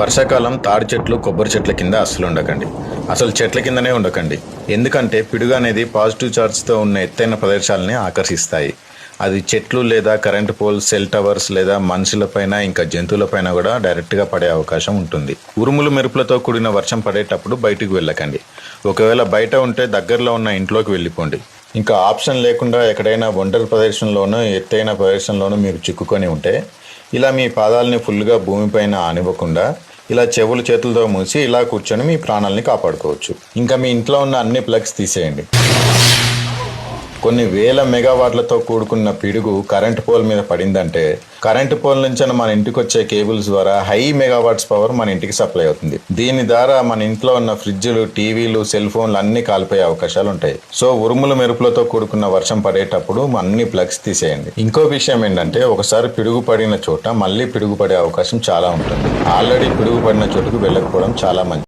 వర్షాకాలం తాడి చెట్లు కొబ్బరి చెట్ల కింద అస్సలు ఉండకండి. అసలు చెట్ల కిందనే ఉండకండి. ఎందుకంటే పిడుగు అనేది పాజిటివ్ ఛార్జ్తో ఉన్న ఎత్తైన ప్రదేశాలని ఆకర్షిస్తాయి. అది చెట్లు లేదా కరెంట్ పోల్ సెల్ టవర్స్ లేదా మనుషులపైన ఇంకా జంతువులపైన కూడా డైరెక్ట్గా పడే అవకాశం ఉంటుంది. ఉరుములు మెరుపులతో కూడిన వర్షం పడేటప్పుడు బయటికి వెళ్ళకండి. ఒకవేళ బయట ఉంటే దగ్గరలో ఉన్న ఇంట్లోకి వెళ్ళిపోండి. ఇంకా ఆప్షన్ లేకుండా ఎక్కడైనా ఒంటరి ప్రదేశంలోనూ ఎత్తైన ప్రదేశంలోనూ మీరు చిక్కుకొని ఉంటే ఇలా మీ పాదాలని ఫుల్గా భూమిపైన ఆనివ్వకుండా ఇలా చెవులు చేతులతో మూసి ఇలా కూర్చొని మీ ప్రాణాలని కాపాడుకోవచ్చు. ఇంకా మీ ఇంట్లో ఉన్న అన్ని ప్లగ్స్ తీసేయండి. కొన్ని వేల మెగావాట్లతో కూడుకున్న పిడుగు కరెంట్ పోల్ మీద పడిందంటే కరెంట్ పోల్ నుంచి మన ఇంటికి వచ్చే కేబుల్స్ ద్వారా హై మెగావాట్స్ పవర్ మన ఇంటికి సప్లై అవుతుంది. దీని ద్వారా మన ఇంట్లో ఉన్న ఫ్రిడ్జ్లు టీవీలు సెల్ ఫోన్లు అన్ని కాలిపోయే అవకాశాలు ఉంటాయి. సో ఉరుములు మెరుపులతో కూడుకున్న వర్షం పడేటప్పుడు అన్ని ప్లగ్స్ తీసేయండి. ఇంకో విషయం ఏంటంటే ఒకసారి పిడుగు పడిన చోట మళ్ళీ పిడుగు పడే అవకాశం చాలా ఉంటుంది. ఆల్రెడీ పిడుగు పడిన చోటుకు వెళ్ళకపోవడం చాలా మంచిది.